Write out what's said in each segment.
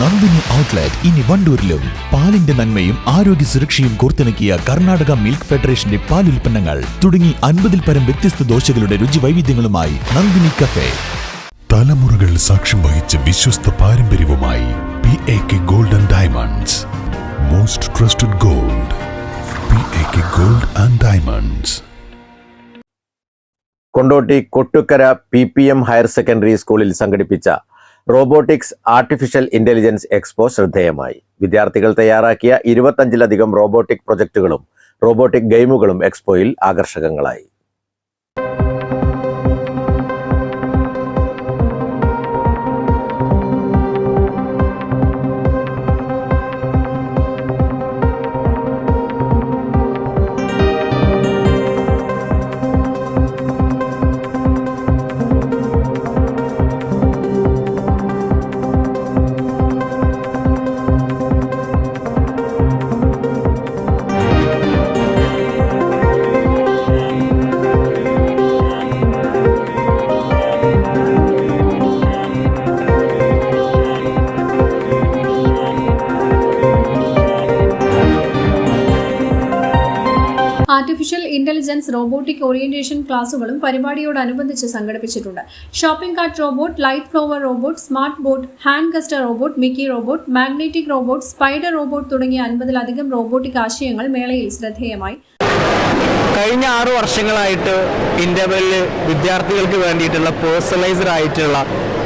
Nandini outlet ഇനി വണ്ടൂരിലും. പാലിന്റെ നന്മയും ആരോഗ്യ സുരക്ഷയും കോർത്തിണക്കിയ കർണാടക മിൽക്ക് ഫെഡറേഷന്റെ പാൽ ഉൽപ്പന്നങ്ങൾ തുടങ്ങി അൻപതിൽ പരം വ്യത്യസ്ത ദോശകളുടെ രുചി വൈവിധ്യങ്ങളുമായി നന്ദിനി കഫേ. തലമുറകൾ സാക്ഷ്യം വഹിച്ച വിശ്വസ്ത പാരമ്പര്യവുമായി P A K golden and diamonds most trusted gold P A K gold and diamonds Kondotty Kottukkara P P M higher secondary സ്കൂളിൽ സംഘടിപ്പിച്ച റോബോട്ടിക്സ് ആർട്ടിഫിഷ്യൽ ഇന്റലിജൻസ് എക്സ്പോ ശ്രദ്ധേയമായി. വിദ്യാർത്ഥികൾ തയ്യാറാക്കിയ ഇരുപത്തഞ്ചിലധികം റോബോട്ടിക് പ്രൊജക്ടുകളും റോബോട്ടിക് ഗെയിമുകളും എക്സ്പോയിൽ ആകർഷകങ്ങളായി. ആർട്ടിഫിഷ്യൽ ഇന്റലിജൻസ് റോബോട്ടിക് ഓറിയന്റേഷൻ ക്ലാസുകളും പരിപാടിയോടനുബന്ധിച്ച് സംഘടിപ്പിച്ചിട്ടുണ്ട്. Shopping cart robot light follower robot smart bot hand gesture robot Mickey robot magnetic robot spider robot തുടങ്ങിയ അൻപതിലധികം റോബോട്ടിക് ആശയങ്ങൾ മേളയിൽ ശ്രദ്ധേയമായി. കഴിഞ്ഞ ആറു വർഷങ്ങളായിട്ട് ഇന്റർവെല്ലിൽ വിദ്യാർത്ഥികൾക്ക് വേണ്ടിയിട്ടുള്ള പേഴ്സണലൈസ്ഡ് ആയിട്ടുള്ള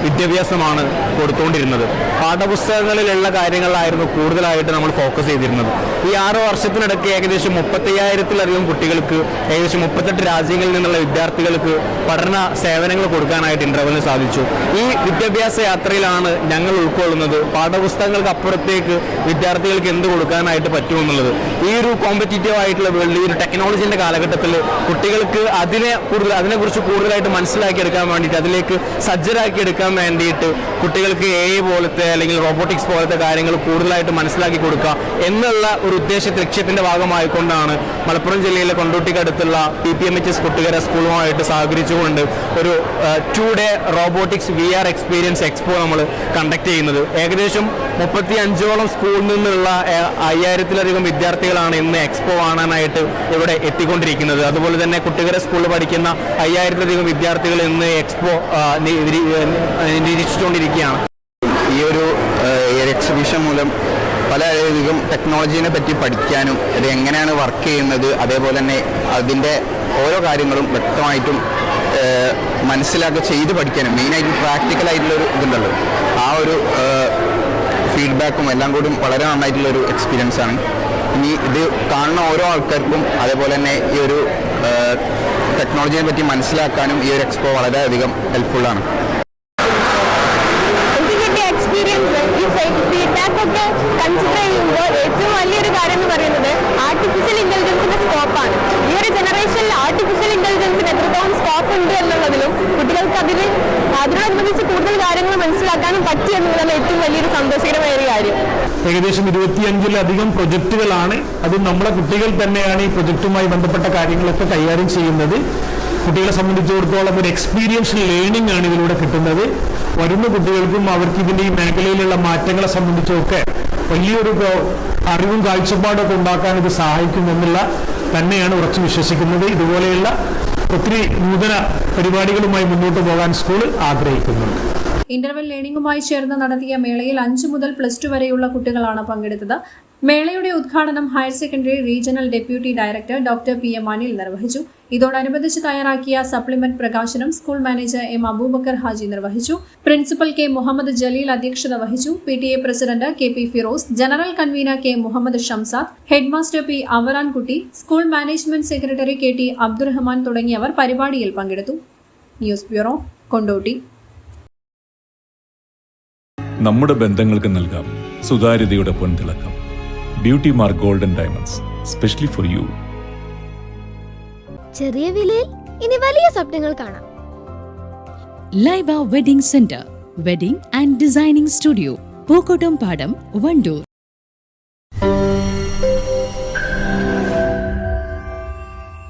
വിദ്യാഭ്യാസമാണ് കൊടുത്തുകൊണ്ടിരുന്നത് പാഠപുസ്തകങ്ങളിലുള്ള കാര്യങ്ങളിലായിരുന്നു കൂടുതലായിട്ട് നമ്മൾ ഫോക്കസ് ചെയ്തിരുന്നത്. ഈ ആറ് വർഷത്തിനിടയ്ക്ക് ഏകദേശം മുപ്പത്തയ്യായിരത്തിലധികം കുട്ടികൾക്ക് ഏകദേശം മുപ്പത്തെട്ട് രാജ്യങ്ങളിൽ നിന്നുള്ള വിദ്യാർത്ഥികൾക്ക് പഠന സേവനങ്ങൾ കൊടുക്കാനായിട്ട് ഇന്റർവെല്ലിന് സാധിച്ചു. ഈ വിദ്യാഭ്യാസ യാത്രയിലാണ് ഞങ്ങൾ ഉൾക്കൊള്ളുന്നത്. പാഠപുസ്തകങ്ങൾക്ക് അപ്പുറത്തേക്ക് വിദ്യാർത്ഥികൾക്ക് എന്ത് കൊടുക്കാനായിട്ട് പറ്റുമെന്നുള്ളത്. ഈ ഒരു കോമ്പറ്റീറ്റീവ് ആയിട്ടുള്ള വേൾഡ് ഈ ഒരു ടെക്നോളജിന്റെ കാലഘട്ടത്തിൽ കുട്ടികൾക്ക് അതിനെ കൂടുതൽ അതിനെക്കുറിച്ച് കൂടുതലായിട്ട് മനസ്സിലാക്കിയെടുക്കാൻ വേണ്ടിയിട്ട് അതിലേക്ക് സജ്ജരാക്കിയെടുക്കാൻ വേണ്ടിയിട്ട് കുട്ടികൾക്ക് എ പോലത്തെ അല്ലെങ്കിൽ റോബോട്ടിക്സ് പോലത്തെ കാര്യങ്ങൾ കൂടുതലായിട്ട് മനസ്സിലാക്കി കൊടുക്കുക എന്നുള്ള ഒരു ഉദ്ദേശ ലക്ഷ്യത്തിന്റെ ഭാഗമായിക്കൊണ്ടാണ് മലപ്പുറം ജില്ലയിലെ കൊണ്ടോട്ടിക്കടുത്തുള്ള P P M H S Kottukkara സ്കൂളുമായിട്ട് സഹകരിച്ചുകൊണ്ട് ഒരു two day robotics V R experience expo നമ്മൾ കണ്ടക്ട് ചെയ്യുന്നത്. ഏകദേശം മുപ്പത്തി അഞ്ചോളം സ്കൂളിൽ നിന്നുള്ള അയ്യായിരത്തിലധികം വിദ്യാർത്ഥികളാണ് ഇന്ന് എക്സ്പോ കാണാനായിട്ട് ഇവിടെ എത്തിക്കൊണ്ടിരിക്കുന്നത്. അതുപോലെ തന്നെ കുട്ടികളെ സ്കൂളിൽ പഠിക്കുന്ന അയ്യായിരത്തിലധികം വിദ്യാർത്ഥികൾ ഇന്ന് എക്സ്പോ നിരീക്ഷിച്ചുകൊണ്ടിരിക്കുകയാണ്. ഈ ഒരു എക്സിബിഷൻ മൂലം പലധികം ടെക്നോളജീനെ പറ്റി പഠിക്കാനും അത് എങ്ങനെയാണ് വർക്ക് ചെയ്യുന്നത് അതേപോലെ തന്നെ അതിന്റെ ഓരോ കാര്യങ്ങളും വ്യക്തമായിട്ടും മനസ്സിലാക്കി ചെയ്ത് പഠിക്കാനും മെയിനായിട്ട് ഒരു ഇതുണ്ടല്ലോ. ആ ഒരു ഫീഡ്ബാക്കും എല്ലാം കൂടി വളരെ നന്നായിട്ടുള്ള ഒരു എക്സ്പീരിയൻസ് ആണ്. ഇനി ഇത് കാണുന്ന ഓരോ ആൾക്കാർക്കും അതേപോലെ തന്നെ ഈ ഒരു ടെക്നോളജിയെ പറ്റി മനസ്സിലാക്കാനും ഈ ഒരു എക്സ്പോ വളരെയധികം ഹെൽപ്ഫുള്ളാണ് ആണ്. കിട്ടിയ എക്സ്പീരിയൻസ് ഈ ഫീഡ്ബാക്ക് ഒക്കെ കൺസിഡർ ചെയ്യുമ്പോൾ ഏറ്റവും വലിയൊരു കാര്യം എന്ന് പറയുന്നത് ആർട്ടിഫിഷ്യൽ ഈ ഒരു ജനറേഷനിൽ ആർട്ടിഫിഷ്യൽ ഇന്റലിജൻസിന് എത്രത്തോളം സ്കോപ്പ് ഉണ്ട് എന്നുള്ളതിലും കുട്ടികൾക്ക് അതിന് അതിനോടനുബന്ധിച്ച് കൂടുതൽ കാര്യങ്ങൾ മനസ്സിലാക്കാനും പറ്റി എന്നുള്ളതാണ് ഏറ്റവും വലിയൊരു സന്തോഷകരമായ ഒരു കാര്യം. ഏകദേശം ഇരുപത്തിയഞ്ചിലധികം പ്രൊജക്റ്റുകളാണ് അത് നമ്മളെ കുട്ടികൾ തന്നെയാണ് ഈ പ്രൊജക്റ്റുമായി ബന്ധപ്പെട്ട കാര്യങ്ങളൊക്കെ കൈകാര്യം ചെയ്യുന്നത്. കുട്ടികളെ സംബന്ധിച്ചിടത്തോളം ഒരു എക്സ്പീരിയൻഷ്യൽ ലേണിംഗ് ആണ് ഇതിലൂടെ കിട്ടുന്നത്. വരുന്ന കുട്ടികൾക്കും അവർക്ക് ഇതിന്റെ ഈ മേഖലയിലുള്ള മാറ്റങ്ങളെ സംബന്ധിച്ചൊക്കെ വലിയൊരു അറിവും കാഴ്ചപ്പാടൊക്കെ ഉണ്ടാക്കാൻ ഇത് സഹായിക്കുമെന്നുള്ള തന്നെയാണ് ഉറച്ചു വിശ്വസിക്കുന്നത്. ഇതുപോലെയുള്ള ഒത്തിരി നൂതന പരിപാടികളുമായി മുന്നോട്ട് പോകാൻ സ്കൂൾ ആഗ്രഹിക്കുന്നുണ്ട് ഇന്റർവെൽ ലേണിംഗുമായി ചേർന്ന് നടത്തിയ മേളയിൽ അഞ്ചു മുതൽ പ്ലസ് ടു വരെയുള്ള കുട്ടികളാണ് പങ്കെടുത്തത്. മേളയുടെ ഉദ്ഘാടനം higher secondary regional deputy director doctor P M Anil നിർവഹിച്ചു. ഇതോടനുബന്ധിച്ച് തയ്യാറാക്കിയ സപ്ലിമെന്റ് പ്രകാശനം school manager M Abubakar Haji നിർവഹിച്ചു. പ്രിൻസിപ്പൽ കെ മുഹമ്മദ് ജലീൽ അധ്യക്ഷത വഹിച്ചു. P T A president K P Firoz general convener K Muhammad Shamsad headmaster P Avarankutty school management secretary K T Abdurahman തുടങ്ങിയവർ പരിപാടിയിൽ പങ്കെടുത്തു. News bureau Kondotty. നമ്മുടെ ബന്ധങ്ങൾക്ക് നൽകാം. സുതാര്യതയുടെ പൊൻതിളക്കം. Beauty mark golden diamonds specially for you ചെറിയ വിലയിൽ ഇനി വലിയ സ്വപ്നങ്ങൾ കാണാം. Laiba wedding center wedding and designing studio Pookkottumpadam Wandoor